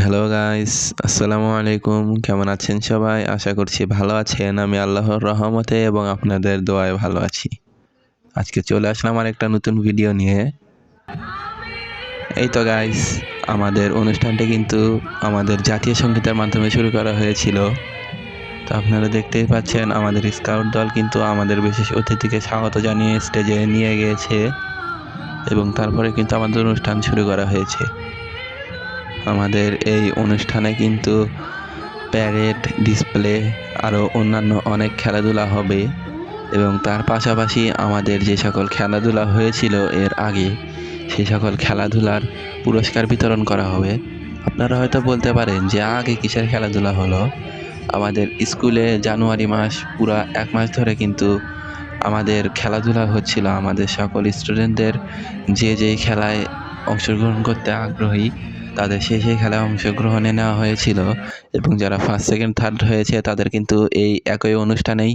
Hello guys আসসালামু আলাইকুম কেমন আছেন সবাই? আশা করছি ভালো আছেন। আমি আল্লাহর রহমতে এবং আপনাদের দোয়ায় ভালো আছি। আজকে চলে আসলাম আর একটা নতুন ভিডিও নিয়ে। এই তো গাইস আমাদের অনুষ্ঠানটি কিন্তু আমাদের জাতীয় সঙ্গীতের মাধ্যমে শুরু করা হয়েছিল। তো আপনারা দেখতেই পাচ্ছেন, আমাদের স্কাউট দল কিন্তু আমাদের বিশেষ অতিথিকে স্বাগত জানিয়ে স্টেজে নিয়ে গিয়েছে এবং তারপরে কিন্তু আমাদের অনুষ্ঠান শুরু করা হয়েছে। আমাদের এই অনুষ্ঠানে কিন্তু প্যারেড ডিসপ্লে আরও অন্যান্য অনেক খেলাধুলা হবে এবং তার পাশাপাশি আমাদের যে সকল খেলাধুলা হয়েছিল এর আগে সেই সকল খেলাধুলার পুরস্কার বিতরণ করা হবে। আপনারা হয়তো বলতে পারেন যে আগে কিসের খেলাধুলা হলো? আমাদের স্কুলে জানুয়ারি মাস পুরা এক মাস ধরে কিন্তু আমাদের খেলাধুলা হচ্ছিল। আমাদের সকল স্টুডেন্টদের যে যেই খেলায় অংশগ্রহণ করতে আগ্রহী তাদের সেই সেই খেলায় অংশগ্রহণে নেওয়া হয়েছিল এবং যারা ফার্স্ট সেকেন্ড থার্ড হয়েছে, তাদের কিন্তু এই একই অনুষ্ঠানেই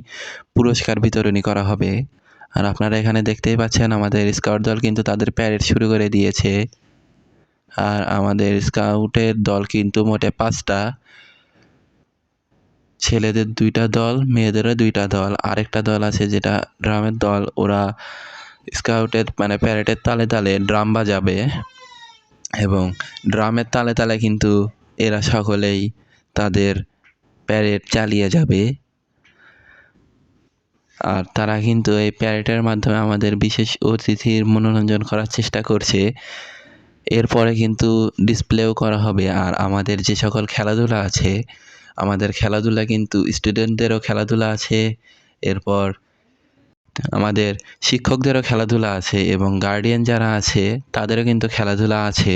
পুরস্কার বিতরণী করা হবে। আর আপনারা এখানে দেখতেই পাচ্ছেন, আমাদের স্কাউট দল কিন্তু তাদের প্যারেড শুরু করে দিয়েছে। আর আমাদের স্কাউটের দল কিন্তু মোটে পাঁচটা। ছেলেদের দুইটা দল, মেয়েদেরও দুইটা দল। আরেকটা দল আছে যেটা ড্রামের দল, ওরা স্কাউটের মানে প্যারেডের তালে তালে ড্রাম বাজাবে। এবং ড্রামের তালে তালে কিন্তু এরা সকলেই তাদের প্যারেড চালিয়ে যাবে। আর তারা কিন্তু এই প্যারেডের মাধ্যমে আমাদের বিশেষ অতিথির মনোরঞ্জন করার চেষ্টা করছে। এরপরে কিন্তু ডিসপ্লেও করা হবে। আর আমাদের যে সকল খেলাধুলা আছে, আমাদের খেলাধুলা কিন্তু স্টুডেন্টদেরও খেলাধুলা আছে। এরপর আমাদের শিক্ষকদেরও খেলাধুলা আছে এবং গার্ডিয়ান যারা আছে, তাদেরও কিন্তু খেলাধুলা আছে।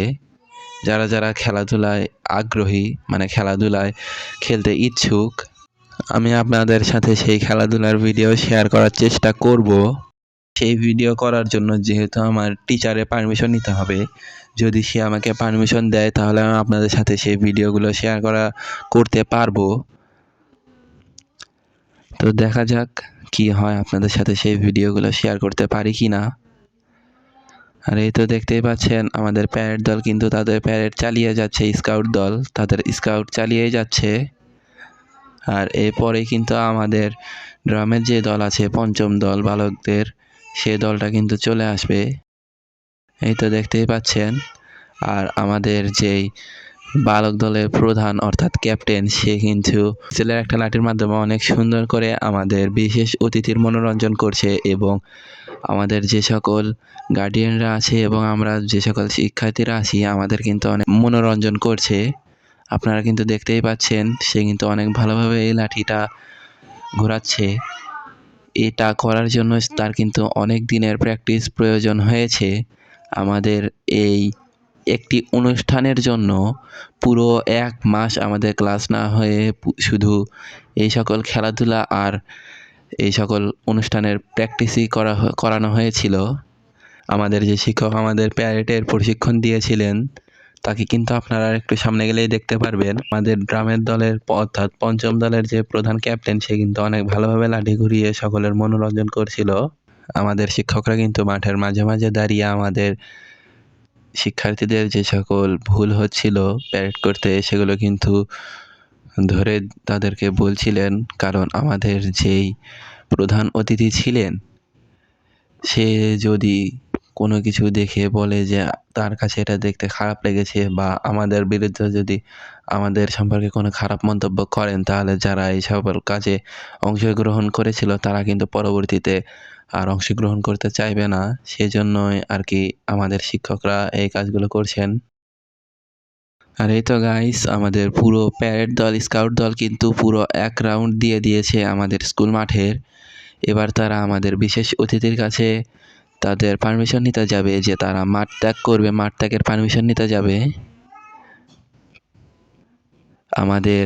যারা যারা খেলাধুলায় আগ্রহী মানে খেলাধুলায় খেলতে ইচ্ছুক, আমি আপনাদের সাথে সেই খেলাধুলার ভিডিও শেয়ার করার চেষ্টা করব। সেই ভিডিও করার জন্য যেহেতু আমার টিচারের পারমিশন নিতে হবে, যদি সে আমাকে পারমিশন দেয়, তাহলে আমি আপনাদের সাথে সেই ভিডিওগুলো শেয়ার করা করতে পারব। তো দেখা যাক কি হয় আপনাদের সাথে সেই ভিডিওগুলো শেয়ার করতে পারি কি না। আর এই তো দেখতেই পাচ্ছেন, আমাদের প্যারেড দল কিন্তু তাদের প্যারেড চালিয়ে যাচ্ছে স্কাউট দল। তাদের স্কাউট চালিয়ে যাচ্ছে। আর এরপরে কিন্তু আমাদের ড্রামের যে দল আছে, পঞ্চম দল, বালকদের, সে দলটা কিন্তু চলে আসবে। এই তো দেখতেই পাচ্ছেন। আর আমাদের যেই বালক দলের প্রধান অর্থাৎ ক্যাপ্টেন, সে কিন্তু ছেলের একটা লাঠির মাধ্যমে অনেক সুন্দর করে আমাদের বিশেষ অতিথির মনোরঞ্জন করছে এবং আমাদের যে সকল গার্ডিয়ানরা আছে এবং আমরা যে সকল শিক্ষার্থীরা আছি, আমাদের কিন্তু অনেক মনোরঞ্জন করছে। আপনারা কিন্তু দেখতেই পাচ্ছেন, সে কিন্তু অনেক ভালোভাবে এই লাঠিটা ঘোরাচ্ছে। এটা করার জন্য তার কিন্তু অনেক দিনের প্র্যাকটিস প্রয়োজন হয়েছে। আমাদের এই একটি অনুষ্ঠানের জন্য পুরো এক মাস আমাদের ক্লাস না হয়ে শুধু এই সকল খেলাধুলা আর এই সকল অনুষ্ঠানের প্র্যাকটিসই করা করানো হয়েছিল। আমাদের যে শিক্ষক আমাদের প্যারেটের প্রশিক্ষণ দিয়েছিলেন, তাকে কিন্তু আপনারা একটু সামনে গেলেই দেখতে পারবেন। আমাদের গ্রামের দলের অর্থাৎ পঞ্চম দলের যে প্রধান ক্যাপ্টেন, সে কিন্তু অনেক ভালোভাবে লাঠি ঘুরিয়ে সকলের মনোরঞ্জন করছিল। আমাদের শিক্ষকরা কিন্তু মাঠের মাঝে মাঝে দাঁড়িয়ে আমাদের শিক্ষার্থীদের যে সকল ভুল হচ্ছিল প্যারেড করতে, সেগুলো কিন্তু ধরে তাদেরকে বলছিলেন, কারণ আমাদের যেই প্রধান অতিথি ছিলেন, সে যদি কোনো কিছু দেখে বলে যে, তার কাছে এটা দেখতে খারাপ লেগেছে বা, আমাদের বিরুদ্ধে যদি আমাদের সম্পর্কে কোনো খারাপ মন্তব্য করেন, তাহলে যারা এই সকল কাজে অংশগ্রহণ করেছিল, তারা কিন্তু পরবর্তীতে আর অংশগ্রহণ করতে চাইবে না। সেজন্যই আর কি আমাদের শিক্ষকরা এই কাজগুলো করছেন। আর এই তো গাইস আমাদের পুরো প্যারেড দল স্কাউট দল কিন্তু পুরো এক রাউন্ড দিয়ে দিয়েছে আমাদের স্কুল মাঠের। এবার তারা আমাদের বিশেষ অতিথির কাছে তাদের পারমিশন নিতে যাবে যে তারা মাঠ ত্যাগ করবে, মাঠ ত্যাগের পারমিশন নিতে যাবে। আমাদের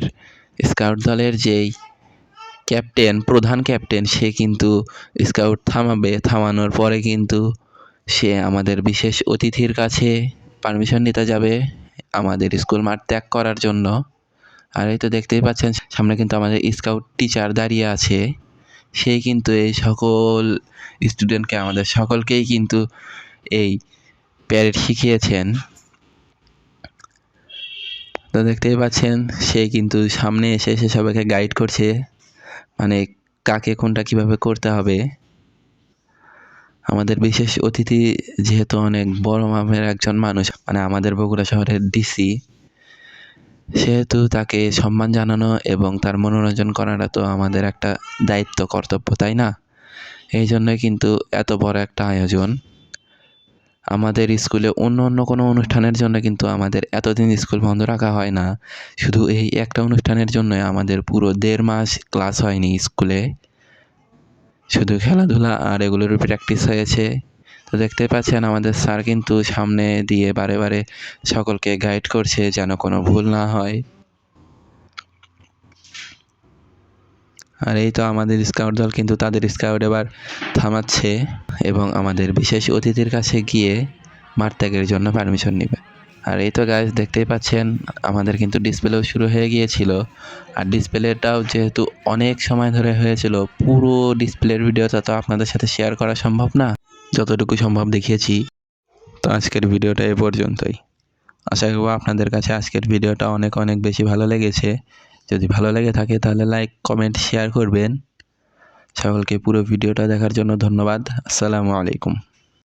স্কাউট দলের যেই ক্যাপ্টেন প্রধান ক্যাপ্টেন সে কিন্তু স্কাউট থামাবে। থামানোর পরে কিন্তু সে আমাদের বিশেষ অতিথির কাছে পারমিশন নিতে যাবে আমাদের স্কুল মাঠ ত্যাগ করার জন্য। আর এই তো দেখতেই পাচ্ছেন, সামনে কিন্তু আমাদের স্কাউট টিচার দাঁড়িয়ে আছে। সেই কিন্তু এই সকল স্টুডেন্টকে আমাদের সকলকেই কিন্তু এই প্যারেড শিখিয়েছেন। তো দেখতেই পাচ্ছেন, সে কিন্তু সামনে এসে এসে সবাইকে গাইড করছে মানে কাকে কোনটা কীভাবে করতে হবে। আমাদের বিশেষ অতিথি যেহেতু অনেক বড় মাপের একজন মানুষ মানে আমাদের বগুড়া শহরের ডিসি সেহেতু তাকে সম্মান জানানো এবং তার মনোরঞ্জন করাটা তো আমাদের একটা দায়িত্ব, কর্তব্য, তাই না? এই জন্যই কিন্তু এত বড় একটা আয়োজন। আমাদের স্কুলে অন্য অন্য কোনো অনুষ্ঠানের জন্য কিন্তু আমাদের এতদিন স্কুল বন্ধ রাখা হয় না। শুধু এই একটা অনুষ্ঠানের জন্যই আমাদের পুরো দেড় মাস ক্লাস হয়নি স্কুলে। শুধু খেলাধুলা আর এগুলোর প্র্যাকটিস হয়েছে। তো দেখতে পাচ্ছেন আমাদের স্যার কিন্তু সামনে দিয়ে বারে বারে সকলকে গাইড করছে যেন কোনো ভুল না হয়। আর এই তো আমাদের স্কাউট দল কিন্তু তাদের স্কাউট এবার থামাচ্ছে এবং আমাদের বিশেষ অতিথির কাছে গিয়ে মাঠ ত্যাগের জন্য পারমিশন নেবে। আর এই তো গাছ দেখতেই পাচ্ছেন আমাদের কিন্তু ডিসপ্লেও শুরু হয়ে গিয়েছিল। আর ডিসপ্লেটাও যেহেতু অনেক সময় ধরে হয়েছিল, পুরো ডিসপ্লের ভিডিওটা তো আপনাদের সাথে শেয়ার করা সম্ভব না। যতটুকু সম্ভব দেখিয়েছি। তো আজকের ভিডিওটা এ পর্যন্তই। আশা করব আপনাদের কাছে আজকের ভিডিওটা অনেক অনেক বেশি ভালো লেগেছে। যদি ভালো লেগে থাকে তাহলে লাইক, কমেন্ট, শেয়ার করবেন। সকলকে পুরো ভিডিওটা দেখার জন্য ধন্যবাদ। আসসালামু আলাইকুম।